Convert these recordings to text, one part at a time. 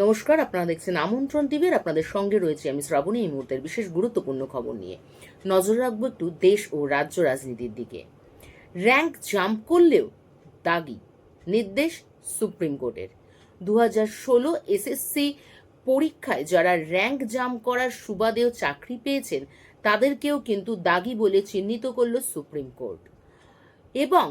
নমস্কার, আপনারা দেখছেন আমন্ত্রণ টিভির আপনাদের সঙ্গে রয়েছে আমি শ্রাবণী এই মুহূর্তের বিশেষ গুরুত্বপূর্ণ খবর নিয়ে। নজর রাখব একটু দেশ ও রাজ্য রাজনীতির দিকে। র্যাঙ্ক জাম্প করলেও দাগি নির্দেশ সুপ্রিম কোর্টের। দু হাজার ষোলো এসএসসি পরীক্ষায় যারা র্যাঙ্ক জাম্প করার সুবাদেও চাকরি পেয়েছেন, তাদেরকেও কিন্তু দাগি বলে চিহ্নিত করল সুপ্রিম কোর্ট। এবং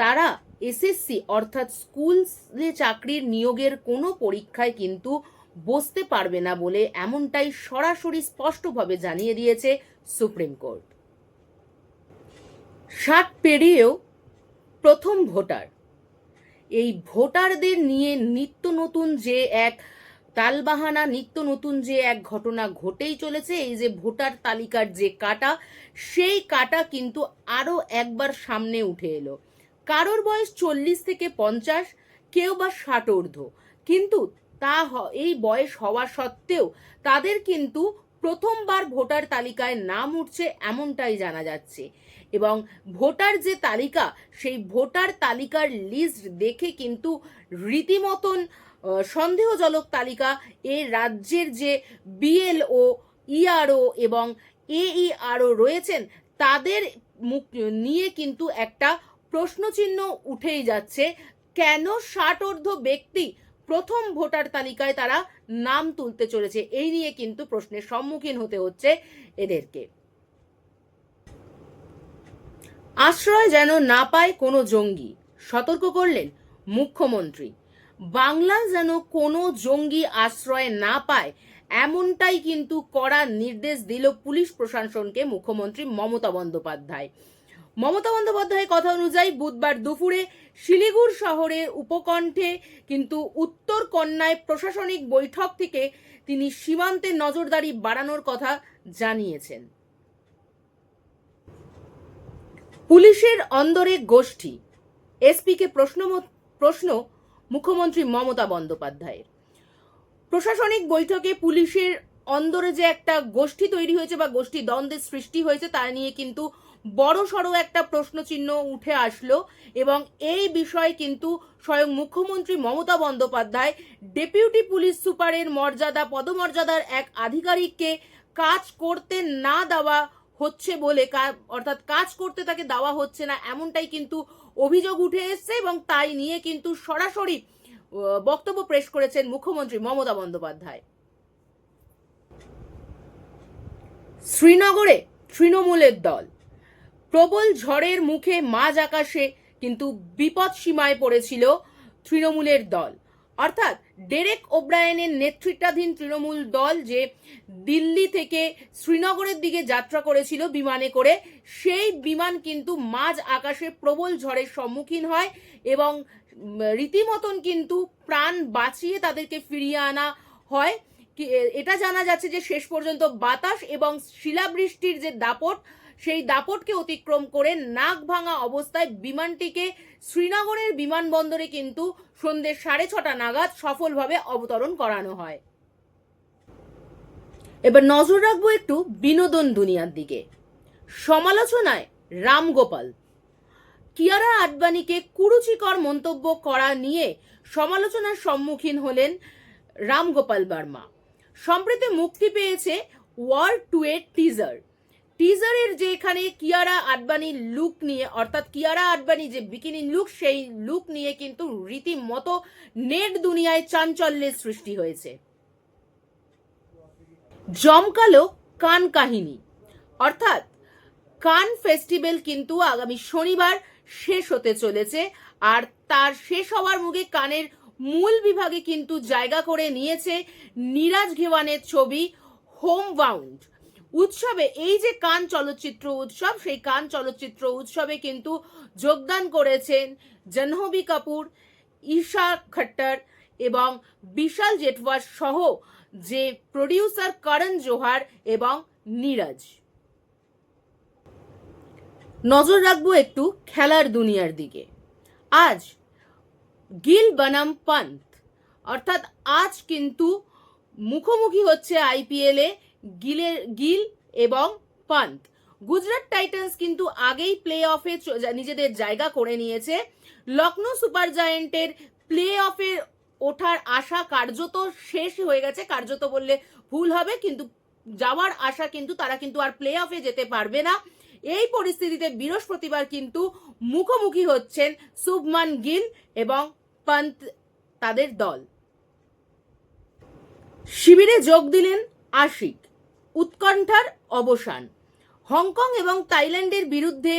তারা এসএসসি অর্থাৎ স্কুলে চাকরির নিয়োগের কোনো পরীক্ষায় কিন্তু বসতে পারবে না বলে এমনটাই সরাসরি স্পষ্টভাবে জানিয়ে দিয়েছে সুপ্রিম কোর্ট। ষাট পেরিয়েও প্রথম ভোটার। এই ভোটারদের নিয়ে নিত্য নতুন যে এক তালবাহানা, নিত্য নতুন যে এক ঘটনা ঘটেই চলেছে, এই যে ভোটার তালিকার যে কাটা, সেই কাটা কিন্তু আরও একবার সামনে উঠে এলো। কারোর বয়স চল্লিশ থেকে পঞ্চাশ, কেউ বা ষাট ঊর্ধ্ব। কিন্তু তা এই বয়স হওয়া সত্ত্বেও তাদের কিন্তু প্রথমবার ভোটার তালিকায় নাম উঠছে এমনটাই জানা যাচ্ছে। এবং ভোটার যে তালিকা, সেই ভোটার তালিকার লিস্ট দেখে কিন্তু রীতিমতন সন্দেহজনক তালিকা এ রাজ্যের যে বিএলও, ইআরও এবং এইআরও রয়েছেন, তাদের মুখ নিয়ে কিন্তু একটা প্রশ্নচিহ্ন উঠেই যাচ্ছে, কেন ষাট ঊর্ধ্ব ব্যক্তি প্রথম ভোটার তালিকায় তারা নাম তুলতে চলেছে? এই নিয়ে কিন্তু প্রশ্নের সম্মুখীন হতে হচ্ছে এদেরকে। আশ্রয় যেন না পায় কোনো জঙ্গি, সতর্ক করলেন মুখ্যমন্ত্রী। বাংলা যেন কোনো জঙ্গি আশ্রয় না পায়, এমনটাই কিন্তু কড়া নির্দেশ দিল পুলিশ প্রশাসনকে মুখ্যমন্ত্রী মমতা বন্দ্যোপাধ্যায়। মমতা বন্দ্যোপাধ্যায়ের কথা অনুযায়ী বুধবার দুপুরে শিলিগুড় শহরের উপকণ্ঠে কিন্তু উত্তর কন্যায় প্রশাসনিক বৈঠক থেকে তিনি সীমান্তে নজরদারি বাড়ানোর কথা জানিয়েছেন। পুলিশের অন্দরে গোষ্ঠী। এসপিকে প্রশ্ন প্রশ্ন মুখ্যমন্ত্রী মমতা বন্দ্যোপাধ্যায়ের। প্রশাসনিক বৈঠকে পুলিশের অন্দরে যে একটা গোষ্ঠী তৈরি হয়েছে বা গোষ্ঠী দ্বন্দ্বের সৃষ্টি হয়েছে তা নিয়ে কিন্তু বড় সড়ো একটা প্রশ্নচিহ্ন উঠে আসলো এবং এই বিষয়ে কিন্তু স্বয়ং মুখ্যমন্ত্রী মমতা বন্দ্যোপাধ্যায় ডেপুটি পুলিশ সুপারের মর্যাদা, পদমর্যাদার এক আধিকারিককে কাজ করতে না দেওয়া হচ্ছে বলে অর্থাৎ কাজ করতে তাকে দেওয়া হচ্ছে না এমনটাই কিন্তু অভিযোগ উঠে এসছে এবং তাই নিয়ে কিন্তু সরাসরি বক্তব্য পেশ করেছেন মুখ্যমন্ত্রী মমতা বন্দ্যোপাধ্যায়। শ্রীনগরে তৃণমূলের দল। প্রবল ঝড়ের মুখে মাঝ আকাশে কিন্তু বিপদ সীমায় পড়েছিল তৃণমূলের দল। অর্থাৎ ডেরেক ওব্রায়নের নেতৃত্বাধীন তৃণমূল দল যে দিল্লি থেকে শ্রীনগরের দিকে যাত্রা করেছিল বিমানে করে, সেই বিমান কিন্তু মাঝ আকাশে প্রবল ঝড়ের সম্মুখীন হয় এবং রীতিমতন কিন্তু প্রাণ বাঁচিয়ে তাদেরকে ফিরিয়ে আনা হয়। এটা জানা যাচ্ছে যে শেষ পর্যন্ত বাতাস এবং শিলাবৃষ্টির যে দাপট সেই দাপটকে অতিক্রম করে নাক ভাঙা অবস্থায় বিমানটিকে শ্রীনগরের বিমানবন্দরে কিন্তু সন্ধ্যে সাড়ে ছটা নাগাদ সফলভাবে অবতরণ করানো হয়। এবার নজর রাখব একটু বিনোদন দুনিয়ার দিকে। সমালোচনায় রামগোপাল কিয়ারা আডবাণীকে কুরুচিকর মন্তব্য করা নিয়ে সমালোচনার সম্মুখীন হলেন রামগোপাল বার্মা। সম্প্রতি মুক্তি পেয়েছে ওয়ার টু এর টিজার। টিজারের যে এখানে কিয়ারা আডবাণীর লুক নিয়ে, অর্থাৎ কিয়ারা আডবাণী যে বিকিনি লুক সেই লুক নিয়ে কিন্তু রীতিমতো নেট দুনিয়ায় চাঞ্চল্যের সৃষ্টি হয়েছে। জমকালো কান কাহিনী, অর্থাৎ কান ফেস্টিভ্যাল কিন্তু আগামী শনিবার শেষ হতে চলেছে, আর তার শেষ হওয়ার মুখে কানের মূল বিভাগে কিন্তু জায়গা করে নিয়েছে নীরাজ ঘেওয়ানের ছবি হোম বাউন্ড উৎসবে, এই যে কান চলচ্চিত্র উৎসব, সেই কান চলচ্চিত্র উৎসবে কিন্তু যোগদান করেছেন জাহ্নবী কাপুর, ঈশা খট্টর এবং বিশাল জেঠওয়ার সহ যে প্রডিউসার করণ জোহার এবং নীরজ। নজর রাখব একটু খেলার দুনিয়ার দিকে। আজ গিল বনাম পন্থ, অর্থাৎ আজ কিন্তু মুখোমুখি হচ্ছে আইপিএলে গিলের গিল এবং পন্থ গুজরাট টাইটান্স কিন্তু আগেই প্লে অফে নিজেদের জায়গা করে নিয়েছে। লখনৌ সুপার জায়েন্টের প্লে অফের ওঠার আশা কার্যত শেষ হয়ে গেছে। কার্যত বললে ভুল হবে, কিন্তু যাওয়ার আশা কিন্তু তারা কিন্তু আর প্লে অফে যেতে পারবে না। এই পরিস্থিতিতে বৃহস্পতিবার কিন্তু মুখোমুখি হচ্ছেন শুভমান গিল এবং পন্ত তাদের দল। শিবিরে যোগ দিলেন আশিক। উৎকণ্ঠার অবসান। হংকং এবং থাইল্যান্ডের বিরুদ্ধে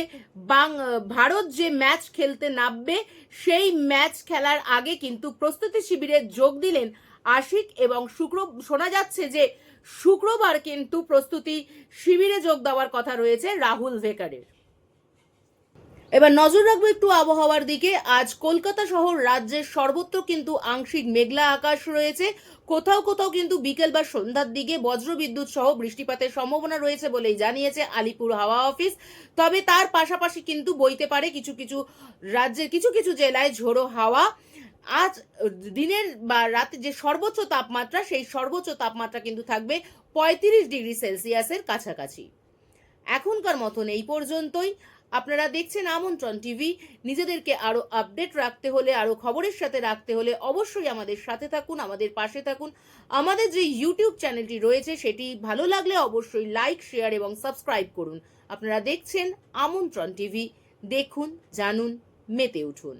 বাং, ভারত যে ম্যাচ খেলতে নামবে, সেই ম্যাচ খেলার আগে কিন্তু প্রস্তুতি শিবিরে যোগ দিলেন আশিক এবং শুক্র শোনা যাচ্ছে যে শুক্রবার কিন্তু প্রস্তুতি শিবিরে যোগ দেওয়ার কথা রয়েছে রাহুল ভেকারের। এবার নজর রাখব একটু আবহাওয়ার দিকে। আজ কলকাতা শহর রাজ্যের সর্বত্র কিন্তু আংশিক মেঘলা আকাশ রয়েছে। কোথাও কোথাও কিন্তু বিকেল বা সন্ধ্যার দিকে বজ্রবিদ্যুৎ সহ বৃষ্টিপাতের সম্ভাবনা রয়েছে বলেই জানিয়েছে আলিপুর হাওয়া অফিস। তবে তার পাশাপাশি কিন্তু বইতে পারে কিছু কিছু রাজ্যের কিছু কিছু জেলায় ঝোড়ো হাওয়া। আজ দিনের বা রাতে যে সর্বোচ্চ তাপমাত্রা, সেই সর্বোচ্চ তাপমাত্রা কিন্তু থাকবে পঁয়ত্রিশ ডিগ্রি সেলসিয়াসের কাছাকাছি। এখনকার মতন এই পর্যন্তই। আপনারা দেখছেন আমন্ত্রণ টিভি। নিজেদেরকে আরও আপডেট রাখতে হলে, আরও খবরের সাথে রাখতে হলে অবশ্যই আমাদের সাথে থাকুন, আমাদের পাশে থাকুন। আমাদের যে ইউটিউব চ্যানেলটি রয়েছে, সেটি ভালো লাগলে অবশ্যই লাইক শেয়ার এবং সাবস্ক্রাইব করুন। আপনারা দেখছেন আমন্ত্রণ টিভি। দেখুন, জানুন, মেতে উঠুন।